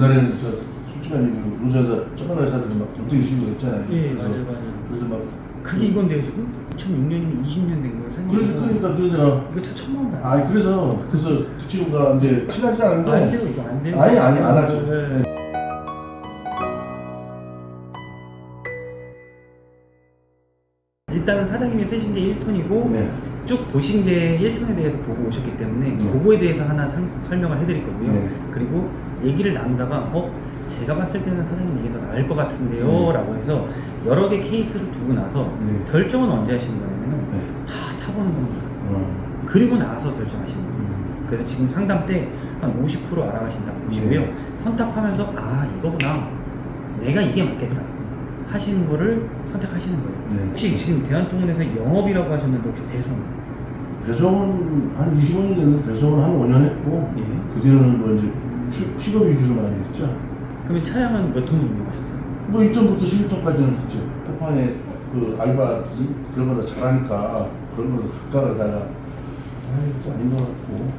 옛날에는 저 솔직한 얘기로 노사자 쩌가나 회사들이 막 정책이 시고 했잖아요. 예, 그래서, 맞아요, 맞아요. 그래서 막 그게 이건데요 지금? 2006년이면 20년 된 거예요 사장님 그러니까 그러니까 그러냐. 이거 차 원도 안아 그래서 그래서 그 친구가 이제 친하지 않은데 안 돼요 이거 안 돼요 아니, 아니, 안 하죠. 네. 일단은 사장님이 쓰신 게 1톤이고 네. 쭉 보신 게 1톤에 대해서 보고 오셨기 때문에 네. 그거에 대해서 하나 설- 설명을 해드릴 거고요. 네. 그리고 얘기를 나누다가 어 제가 봤을 때는 사장님 이게 더 나을 것 같은데요 네. 라고 해서 여러 개 케이스를 두고 나서 네. 결정은 언제 하시는 거냐면 네. 다 타보는 겁니다. 어. 그리고 나서 결정하시는 거예요. 음. 그래서 지금 상담 때 한 50% 알아가신다고 보시고요. 네. 선택하면서 아 이거구나 내가 이게 맞겠다 하시는 거를 선택하시는 거예요. 네. 혹시 지금 대한통운에서 영업이라고 하셨는데 혹시 배송? 배송은 한 25년 됐는데 배송은 한 5년 했고 예. 그 뒤로는 뭐 이제 취- 취업 위주로 많이 했죠. 그러면 차량은 몇 톤을 운영하셨어요? 뭐 1톤부터 11톤까지는 했죠. 쿠팡에 그 알바 그런 거다 잘하니까 그런 걸 각각을 다가 아이 또 아닌 것 같고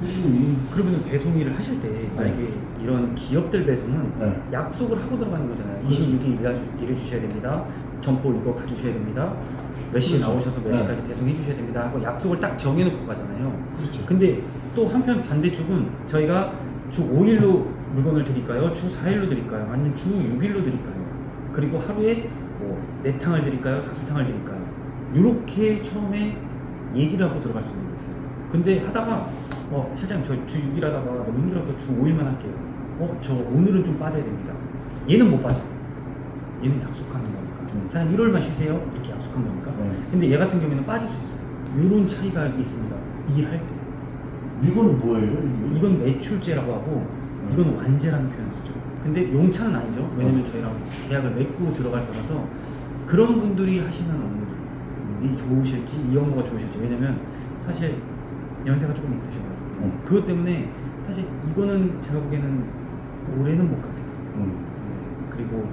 꾸준히 그러면 배송 일을 하실 때 만약에 이런 기업들 배송은 네. 약속을 하고 들어가는 거잖아요. 그렇죠. 26일 일해 일해 주셔야 됩니다. 점포 이거 가주셔야 됩니다. 몇 시에 그렇죠. 나오셔서 몇 네. 시까지 배송해 주셔야 됩니다 하고 약속을 딱 정해놓고 가잖아요. 그렇죠. 근데 또 한편 반대쪽은 저희가 주 5일로 물건을 드릴까요? 주 4일로 드릴까요? 아니면 주 6일로 드릴까요? 그리고 하루에 뭐 4탕을 드릴까요? 5탕을 드릴까요? 이렇게 처음에 얘기를 하고 들어갈 수 있는 게 있어요. 근데 하다가 어, 실장님 저 주 6일 하다가 너무 힘들어서 주 5일만 할게요. 어, 저 오늘은 좀 빠져야 됩니다. 얘는 못 빠져. 얘는 약속하는 거니까. 음. 사장님 일요일만 쉬세요. 이렇게 약속한 거니까. 네. 근데 얘 같은 경우에는 빠질 수 있어요. 이런 차이가 있습니다. 일할 때. 이거는 뭐예요? 이건 매출제라고 하고 음. 이건 완제라는 표현을 쓰죠. 근데 용차는 아니죠. 왜냐면 저희랑 계약을 맺고 들어갈 거라서 그런 분들이 하시는 업무들이 좋으실지 이 업무가 좋으실지 왜냐면 사실 연세가 조금 있으셔가지고 음. 그것 때문에 사실 이거는 제가 보기에는 올해는 못 가세요. 음. 네. 그리고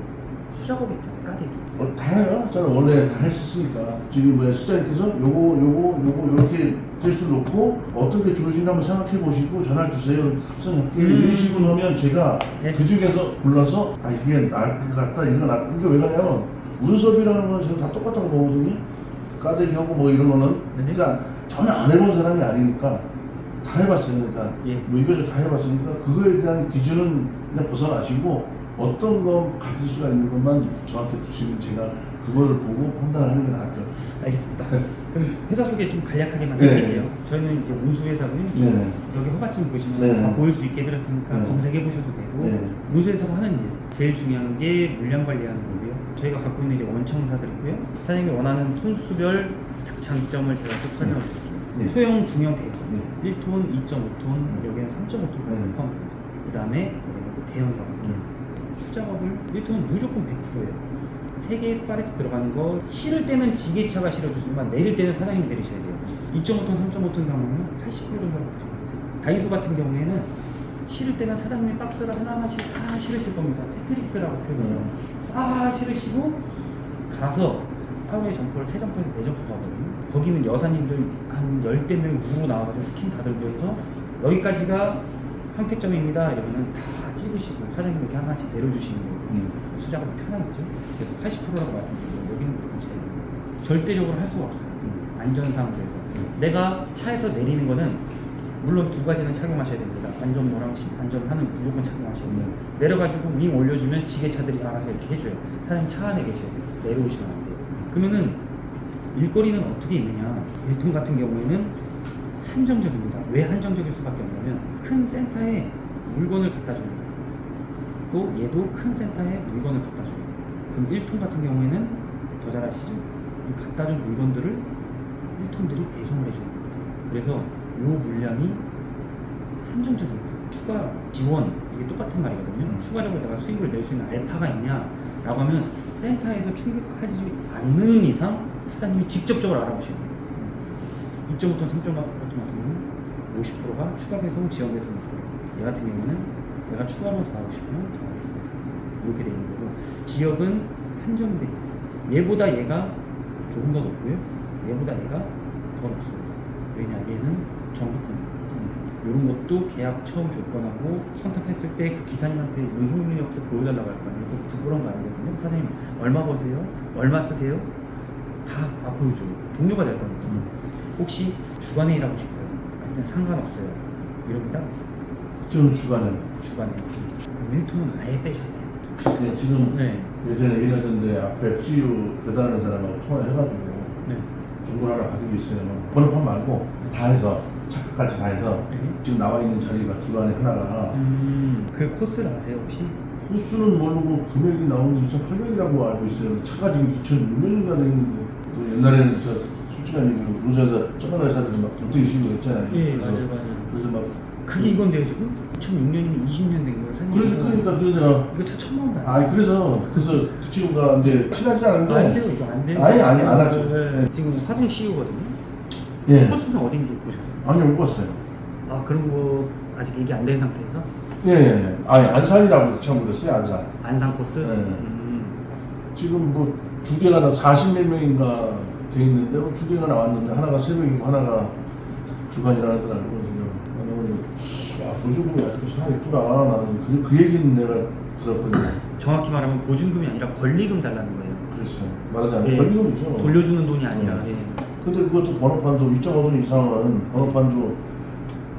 수작업이 있잖아요. 까대기. 어, 다 해요. 저는 원래 다 했었으니까. 지금 뭐야, 시장님께서 요거, 요거, 요거, 이렇게 테스트를 놓고 어떤 게 좋으신가 한번 생각해 보시고 전화 주세요. 합성할게요. 음. 이런 식으로 하면 제가 네. 그 중에서 골라서 아, 이게 나을 것 같다. 이거 나, 이게 왜 그러냐면 운섭이라는 건 저는 다 똑같다고 보거든요. 까대기 하고 뭐 이런 거는. 네. 그러니까 전혀 안 해본 사람이 아니니까 다 해봤으니까. 예. 뭐 이거저 다 해봤으니까 그거에 대한 기준은 그냥 벗어나시고 어떤 거 가질 수가 있는 것만 저한테 주시면 제가 그거를 보고 판단하는 게 나을 것 같아요. 알겠습니다. 그럼 회사 소개 좀 간략하게만 네. 해드릴게요. 저희는 이제 운수회사고요. 네. 여기 허가증 보시면 네. 다 보일 수 있게 해드렸으니까 네. 검색해 보셔도 되고 네. 운수회사가 하는 일 제일 중요한 게 물량 관리하는 거고요. 저희가 갖고 있는 이제 원청사들이고요. 사장님이 원하는 톤수별 특장점을 제가 쭉 설명을 드릴게요. 네. 소형, 중형, 대형. 네. 1톤, 2.5톤, 여기는 3.5톤까지 네. 포함됩니다. 그 다음에 또 대형이라고 할게요. 수작업을 1톤은 무조건 100%예요. 세 개의 팔레트 들어가는 거 실을 때는 지게차가 실어주지만 내릴 때는 사장님이 내리셔야 돼요. 2.5톤, 3.5톤 경우는 80% 정도라고 보시면 되세요. 다이소 같은 경우에는 실을 때는 사장님이 박스를 하나하나씩 다 실으실 겁니다. 테트리스라고 표현해요. 다 실으시고 가서 하루에 점포를 세 점포에서 네 점포 가거든요. 거기는 여사님들 한 열대 명 우로 나와가지고 스킨 다 들고 해서 여기까지가 황택점입니다. 이러면은 다 찍으시고 사장님 이렇게 하나씩 내려주시는 거예요. 음. 수작업이 편하겠죠. 그래서 80%라고 말씀드리고 여기는 무조건 절대적으로 할 수가 없어요. 음. 안전상에서 내가 차에서 내리는 거는 물론 두 가지는 착용하셔야 됩니다. 안전 모랑 시- 안전하는 무조건 착용하셔야 돼요. 음. 내려가지고 윙 올려주면 지게차들이 알아서 이렇게 해줘요. 사장님 차 안에 계셔야 돼요. 내려오시면 안 돼요. 그러면은 일거리는 어떻게 있느냐? 일통 같은 경우에는 한정적입니다. 왜 한정적일 수밖에 없냐면 큰 센터에 물건을 갖다 줍니다. 또 얘도 큰 센터에 물건을 갖다 줘요. 그럼 1톤 같은 경우에는 더 잘 아시죠? 이 갖다 준 물건들을 1톤들이 배송을 해주는 겁니다. 그래서 요 물량이 한정적입니다. 추가 지원, 이게 똑같은 말이거든요. 음. 추가적으로 내가 수익을 낼 수 있는 알파가 있냐? 라고 하면 센터에서 충족하지 않는 이상 사장님이 직접적으로 알아보셔야 돼요. 2.5톤, 3.5톤 같은 경우는 50%가 추가 배송 지원 배송이 있어요. 얘 같은 경우는 내가 추가로 더 하고 싶으면 더 하겠습니다. 이렇게 되어 있는 거고 지역은 한정돼 있다. 얘보다 얘가 조금 더 높고요. 얘보다 얘가 더 높습니다. 왜냐 얘는 전국권이니까. 이런 것도 계약 처음 조건하고 선택했을 때 그 기사님한테 없어 보여달라고 할 거 아니에요. 부끄러운 거 아니거든요. 사장님 얼마 버세요? 얼마 쓰세요? 다 아, 보여줘요. 동료가 될 거니까. 혹시 주간에 일하고 싶어요? 아니면 상관없어요? 이런 게 따로 있어요. 저는 주간에 주간에. 그럼 1톤은 아예 빼셔야 돼요. 그냥 지금 네. 예전에 일하던데 앞에 CU 배달하는 사람하고 통화해가지고 네. 정보 하나 받은 게 있어요. 번호판 말고 다 해서 착각까지 다 해서 네. 지금 나와 있는 자리가 주간에 하나가 음, 그 코스를 아세요 혹시? 호수는 모르고 금액이 나오는 게 2,800이라고 알고 있어요. 차가 지금 2,600인가 되는데 또 옛날에는 저 솔직한 얘기로 노사에서 저간 회사들 막 쉬고 했잖아요. 예, 그래서, 맞아요, 맞아요. 그래서 막 그게 이건데요 지금? 2006년이면 20년 된 거예요 사장님 그러니까 그러니까 그러냐. 이거 차 천만 원도 안아 그래서 그래서 그 친구가 이제 친하지 않은데 안 돼요 이거 안 돼요 아니, 아니, 안 하죠. 네. 지금 화성 CU거든요 예 코스는 어딘지 보셨어요? 아니 못 봤어요. 아 그런 거 아직 얘기 안 된 상태에서 예, 예, 예. 아니 안산이라고 처음 들었어요 안산. 안산 코스? 네. 음. 지금 뭐 두 개가 나 40몇 명인가 돼 있는데 뭐두 개가 나왔는데 하나가 새벽이고 하나가 주간이라는 걸 알고 지금 야 보조금이 아직도 살아있구나 나는 그, 그 얘기는 내가 들었거든요. 정확히 말하면 보증금이 아니라 권리금 달라는 거예요 그렇죠. 말하자면 예. 권리금이죠. 돌려주는 돈이 아니라 네. 예. 근데 그것도 번호판도 2.5돈 이상은 번호판도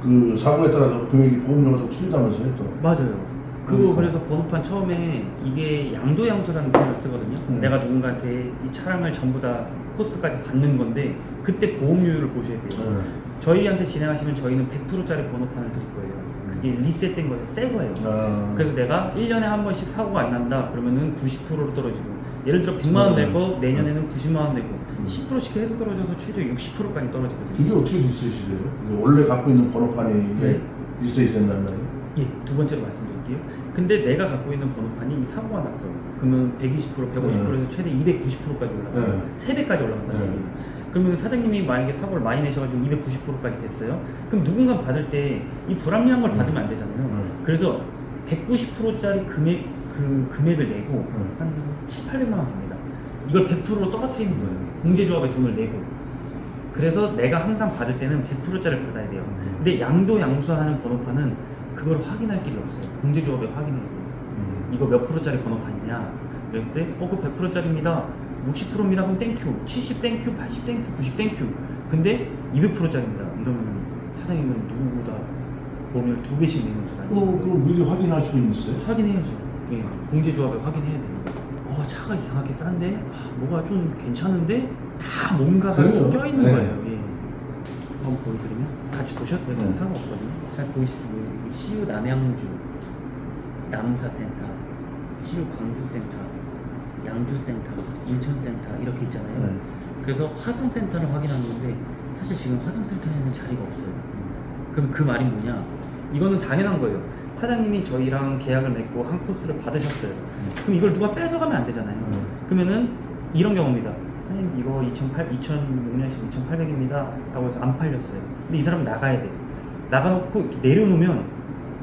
그 사고에 따라서 금액이 보험료가 더 틀리다면서요 또. 맞아요. 그거 그러니까. 그래서 번호판 처음에 이게 양도 양수라는 표현을 쓰거든요. 음. 내가 누군가한테 이 차량을 전부 다 코스까지 받는 건데 그때 보험료율을 보셔야 돼요. 네. 저희한테 진행하시면 저희는 100%짜리 번호판을 드릴 거예요. 그게 리셋된 거예요. 새 거예요. 아, 그래서 내가 1년에 한 번씩 사고가 안 난다 그러면은 90%로 떨어지고 예를 들어 100만 원될거 내년에는 90만 원 되고 10%씩 계속 떨어져서 최저 60%까지 떨어지거든요. 그게 어떻게 리셋이 돼요? 원래 갖고 있는 번호판이 이게 네. 리셋이 된단 말이에요? 예, 두 번째로 말씀드릴게요. 근데 내가 갖고 있는 번호판이 사고가 났어. 그러면 120%, 150%에서 최대 290%까지 올라가요. 네. 3배까지 올라간다는 네. 얘기예요. 그러면 사장님이 만약에 사고를 많이 내셔가지고 290%까지 됐어요. 그럼 누군가 받을 때 이 불합리한 걸 받으면 안 되잖아요. 네. 그래서 190%짜리 금액, 그 금액을 내고 네. 한 7, 800만 원 됩니다. 이걸 100%로 떨어뜨리는 거예요. 공제조합에 돈을 내고. 그래서 내가 항상 받을 때는 100%짜리를 받아야 돼요. 음. 근데 양도 양수하는 번호판은 그걸 확인할 길이 없어요. 공제조합에 확인해야 돼요. 음. 이거 몇 프로짜리 번호판이냐? 그랬을 때, 어, 그거 100%짜리입니다. 60%입니다. 그럼 땡큐. 70 땡큐, 80 땡큐, 90 땡큐. 근데 200%짜리입니다. 이러면 사장님은 누구보다 보험료를 두 배씩 내는 수가 어, 그럼, 그럼 미리 확인할 수 있어요? 확인해야죠. 예, 공제조합에 확인해야 됩니다. 어, 차가 이상하게 싼데? 아, 뭐가 좀 괜찮은데? 다 뭔가가 그래요. 껴있는 네. 거예요. 예. 한번 보여드리면 같이 보셔도 되는 네. 상관없거든요. 잘 보이실지 모르겠는데 CU 남양주, 남사센터, CU 광주센터, 양주센터, 인천센터 이렇게 있잖아요. 네. 그래서 화성센터를 확인하는 건데 사실 지금 화성센터에는 자리가 없어요. 그럼 그 말이 뭐냐? 이거는 당연한 거예요. 사장님이 저희랑 계약을 맺고 한 코스를 받으셨어요. 그럼 이걸 누가 뺏어가면 안 되잖아요. 음. 그러면은 이런 경우입니다. 사장님 이거 2008, 2006년식 2800입니다. 라고 해서 안 팔렸어요. 근데 이 사람은 나가야 돼. 나가놓고 내려놓으면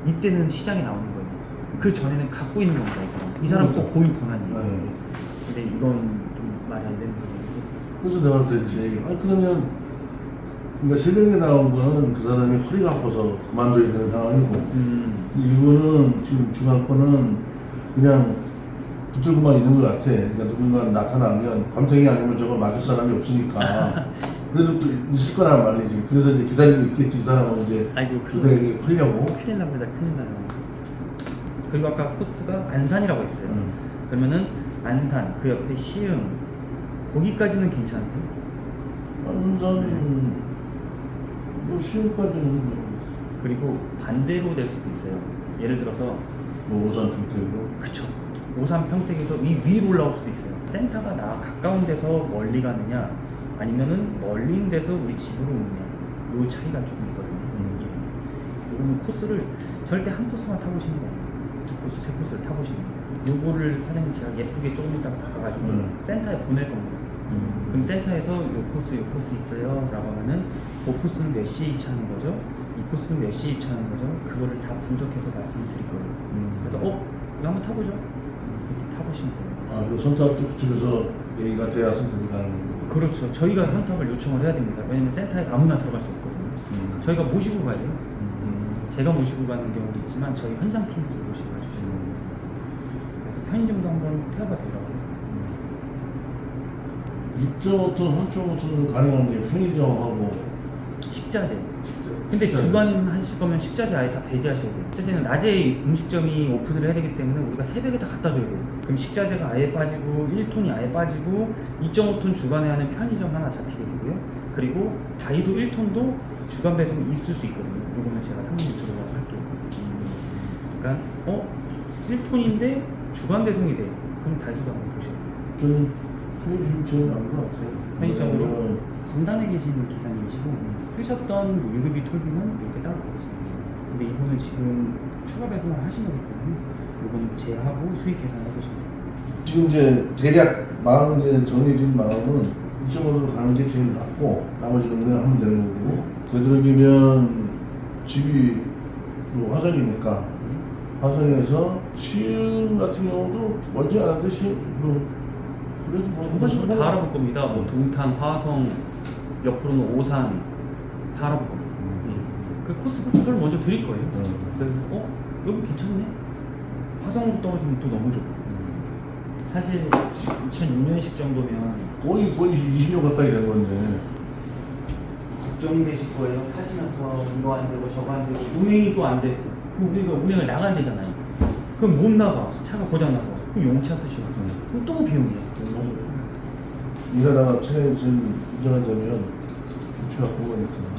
이때는 시장에 나오는 거예요. 그 전에는 갖고 있는 겁니다. 이 사람. 이 사람 꼭 고유 권한이에요. 네. 근데 이건 좀 말이 안 되는 거예요. 그래서 내가 그랬지. 아 그러면 그러니까 새벽에 나온 거는 그 사람이 허리가 아파서 그만둬야 되는 상황이고 음. 이거는 지금 거는 그냥 붙들고만 있는 것 같아. 그러니까 누군가 나타나면 감탱이 아니면 저걸 맞을 사람이 없으니까 그래도 또 있을 거란 말이지. 그래서 이제 기다리고 있겠지. 이 사람은 이제 아이고 큰일 그거에게 팔려고. 큰일 납니다. 큰일 나요. 그리고 아까 코스가 안산이라고 했어요. 음. 그러면은 안산 그 옆에 시흥 거기까지는 괜찮으세요? 안산 뭐 시험까지는 그리고 반대로 될 수도 있어요. 예를 들어서 뭐 오산 평택으로. 그쵸 오산 평택에서 위 위로 올라올 수도 있어요. 센터가 나 가까운 데서 멀리 가느냐 아니면은 멀린 데서 우리 집으로 오느냐 요 차이가 조금 있거든요. 음. 예. 요거는 코스를 절대 한 코스만 타보시는 거예요. 두 코스, 세 코스를 타보시는 거예요. 요거를 사장님 제가 예쁘게 조금 이따 바꿔가지고 음. 센터에 보낼 겁니다. 그럼 센터에서 요 코스, 요 코스 있어요. 라고 하면은 그 코스는 몇 시에 입차하는 거죠? 이 코스는 몇 시에 입차하는 거죠? 그거를 다 분석해서 말씀을 드릴 거예요. 음. 그래서 어? 이거 한번 타보죠? 그때 타보시면 돼요. 아, 그 선택도 그쪽에서 얘기가 돼야 선택이 가는 거고. 그렇죠. 저희가 선택을 요청을 해야 됩니다. 왜냐면 센터에 아무나 들어갈 수 없거든요. 음. 저희가 모시고 가야 돼요. 음. 제가 모시고 가는 경우도 있지만 저희 현장 팀에서 모시고 가주시는 거예요. 그래서 편의점도 한번 태워봐 드리라고 하겠습니다. 6.5톤, 3.5톤은 가능한 게 편의점하고 식자재. 근데 주간 하실 거면 식자재 아예 다 배제하셔야 돼요. 식자재는 낮에 음식점이 오픈을 해야 되기 때문에 우리가 새벽에 다 갖다 줘야 돼요. 그럼 식자재가 아예 빠지고 1톤이 아예 빠지고 2.5톤 주간에 하는 편의점 하나 잡히게 되고요. 그리고 다이소 1톤도 주간 배송이 있을 수 있거든요. 요거는 제가 상담 들어가서 할게요. 그러니까 어 1톤인데 주간 배송이 돼. 그럼 다이소도 한번 보셔야 돼요. 저는 편의점 나은 것 같아요. 편의점으로? 검단에 계시는 기사님이시고 쓰셨던 뭐 유류비 톨비는 이렇게 따로 받으시는 거예요. 근데 이분은 지금 추가 배송을 하신 거기 때문에 이거는 제하고 수익 계산해 보시면 돼요. 지금 이제 대략 마음 이제 정해진 마음은 2.5로 가는 게 제일 낫고 나머지는 그냥 하면 되는 거고 되도록이면 집이 뭐 화성이니까 화성에서 시흥 같은 경우도 멀지 않은데 시흥 뭐 그래도 뭐 전반적으로 상관이- 다 알아볼 겁니다. 뭐 동탄, 화성, 옆으로는 오산 다 알아볼 겁니다. 예. 그 코스를 먼저 드릴 거예요. 음. 그래서 어 여기 괜찮네. 화성으로 떨어지면 또 너무 좋고. 사실 2006년식 정도면 거의 거의 20년 가까이 된 건데 걱정이 되실 거예요. 타시면서 이거 안 되고 저거 안 되고 운행이 또 안 됐어. 그럼 우리가 운행을 나가야 되잖아요. 그럼 못 나가. 차가 고장 나서. 그럼 용차 쓰시고. 그럼 또 비용이에요. 일하다가 문제가 되면 부채가 큰 거니까